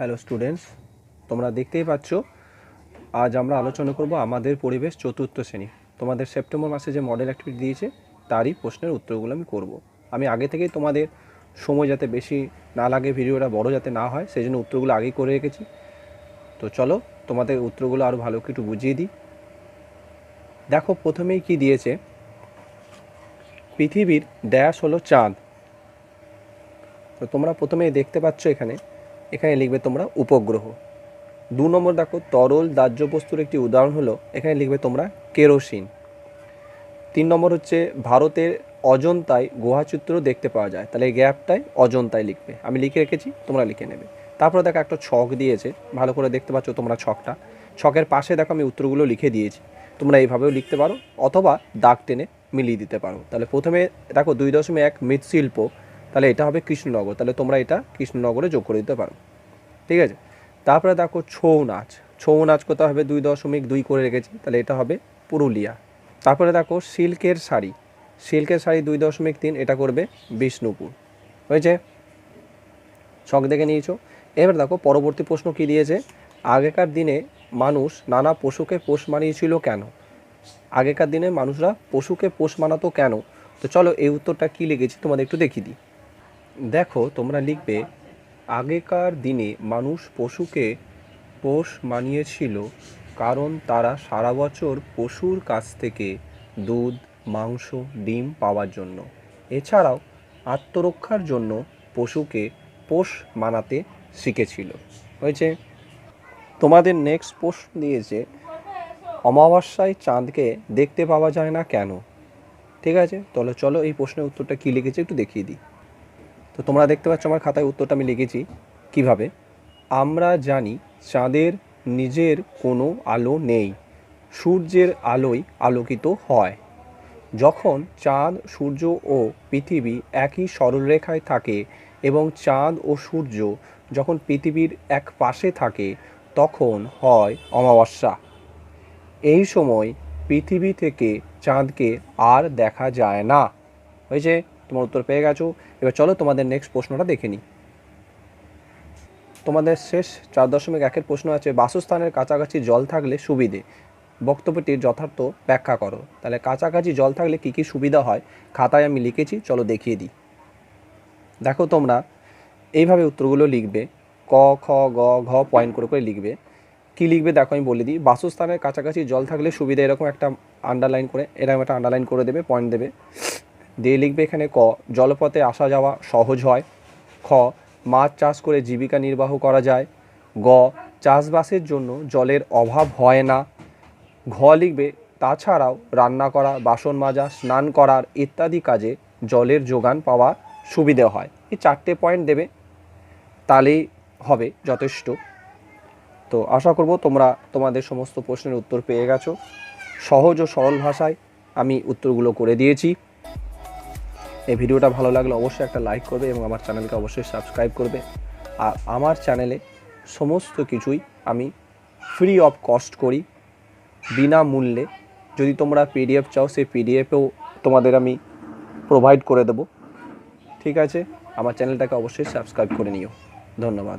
Hello students, তোমরা দেখতেই পাচ্ছ, আজ আমরা আলোচনা করব আমাদের পরিবেশ চতুর্থ শ্রেণি। তোমাদের সেপ্টেম্বর মাসে যে মডেল অ্যাক্টিভিটি দিয়েছে, তারই প্রশ্নের উত্তরগুলো আমি করব। আমি আগে থেকেই তোমাদের সময় যাতে বেশি না লাগে, ভিডিওটা বড় যাতে না হয়, সেই জন্য উত্তরগুলো আগেই করে রেখেছি। তো চলো, তোমাদের উত্তরগুলো আরও ভালো একটু বুঝিয়ে দিই। দেখো, প্রথমেই কি দিয়েছে? পৃথিবীর ড্যাশ হলো চাঁদ। তো তোমরা প্রথমেই দেখতে পাচ্ছ এখানে এখানে লিখবে তোমরা উপগ্রহ। দু নম্বর দেখো, তরল দাহ্য বস্তুর একটি উদাহরণ হলো, এখানে লিখবে তোমরা কেরোসিন। তিন নম্বর হচ্ছে, ভারতের অজন্তায় গুহাচিত্র দেখতে পাওয়া যায়। তাহলে এই গ্যাপটাই অজন্তায় লিখবে। আমি লিখে রেখেছি, তোমরা লিখে নেবে। তারপরে দেখো, একটা ছক দিয়েছে। ভালো করে দেখতে পাচ্ছ তোমরা ছকটা। ছকের পাশে দেখো, আমি উত্তরগুলো লিখে দিয়েছি। তোমরা এইভাবেও লিখতে পারো, অথবা দাগ টেনে মিলিয়ে দিতে পারো। তাহলে প্রথমে দেখো, দুই দশমিক এক মৃৎশিল্প তাহলে এটা হবে কৃষ্ণনগর, তাহলে তোমরা এটা কৃষ্ণনগরে যোগ করে দিতে পারো। ঠিক আছে? তারপরে দেখো ছৌ নাচ ছৌ নাচ কোথাও হবে? দুই দশমিক দুই করে রেখেছি, তাহলে এটা হবে পুরুলিয়া। তারপরে দেখো সিল্কের শাড়ি সিল্কের শাড়ি দুই দশমিক তিন, এটা করবে বিষ্ণুপুর। হয়েছে? শখ দেখে নিয়েছো? এবার দেখো পরবর্তী প্রশ্ন কি দিয়েছে? আগেকার দিনে মানুষ নানা পশুকে পোষ মানিয়েছিল কেন? আগেকার দিনে মানুষরা পশুকে পোষ মানাতো কেন? তো চলো এই উত্তরটা কি লিখেছি তোমাদের একটু দেখিয়ে দিই। দেখো, তোমরা লিখবে, আগেকার দিনে মানুষ পশুকে পোষ মানিয়েছিল কারণ তারা সারা বছর পশুর কাছ থেকে দুধ, মাংস, ডিম পাওয়ার জন্য। এছাড়াও আত্মরক্ষার জন্য পশুকে পোষ মানাতে শিখেছিল। হয়েছে? তোমাদের নেক্সট প্রশ্ন দিয়েছে, অমাবস্যায় চাঁদকে দেখতে পাওয়া যায় না কেন? ঠিক আছে? তাহলে চলো এই প্রশ্নের উত্তরটা কী লিখেছি একটু দেখিয়ে দিই। তো তোমরা দেখতে পাচ্ছ আমার খাতায় উত্তরটা আমি লিখেছি। কীভাবে? আমরা জানি চাঁদের নিজের কোনো আলো নেই, সূর্যের আলোয় আলোকিত হয়। যখন চাঁদ, সূর্য ও পৃথিবী একই সরলরেখায় থাকে এবং চাঁদ ও সূর্য যখন পৃথিবীর এক পাশে থাকে, তখন হয় অমাবস্যা। এই সময় পৃথিবী থেকে চাঁদকে আর দেখা যায় না। হয়েছে? তোমার উত্তর পেয়ে গেছো। এবার চলো তোমাদের নেক্সট প্রশ্নটা দেখে নিই। তোমাদের শেষ চার দশমিক একের প্রশ্ন আছে, বাসস্থানের কাছাকাছি জল থাকলে সুবিধে। বক্তব্যটির যথার্থ ব্যাখ্যা করো। তাহলে কাছাকাছি জল থাকলে কী কী সুবিধা হয়? খাতায় আমি লিখেছি, চলো দেখিয়ে দিই। দেখো তোমরা, এইভাবে উত্তরগুলো লিখবে। ক, খ, গ, ঘ পয়েন্ট করে করে লিখবে। কি লিখবে দেখো আমি বলে দিই। বাসস্থানের কাছাকাছি জল থাকলে সুবিধা এরকম একটা আন্ডারলাইন করে, এরকম একটা আন্ডারলাইন করে দেবে পয়েন্ট দেবে। দিয়ে লিখবে এখানে ক, জলপথে আসা যাওয়া সহজ হয়। খ, মাছ চাষ করে জীবিকা নির্বাহ করা যায়। গ, চাষবাসের জন্য জলের অভাব হয় না। ঘ লিখবে, তাছাড়াও রান্না করা, বাসন মাজা, স্নান করার ইত্যাদি কাজে জলের যোগান পাওয়া সুবিধে হয়। এই চারটে পয়েন্ট দেবে। তাহলেই হবে যথেষ্ট। তো আশা করব তোমরা তোমাদের সমস্ত প্রশ্নের উত্তর পেয়ে গেছো। সহজ ও সরল ভাষায় আমি উত্তরগুলো করে দিয়েছি। এই ভিডিওটা ভালো লাগলে অবশ্যই একটা লাইক করবে এবং আমার চ্যানেলকে অবশ্যই সাবস্ক্রাইব করবে। আর আমার চ্যানেলে সমস্ত কিছুই আমি ফ্রি অফ কস্ট করি বিনামূল্যে। যদি তোমরা পিডিএফ চাও, সেই পিডিএফেও তোমাদের আমি প্রোভাইড করে দেবো। ঠিক আছে? আমার চ্যানেলটাকে অবশ্যই সাবস্ক্রাইব করে নিও। ধন্যবাদ।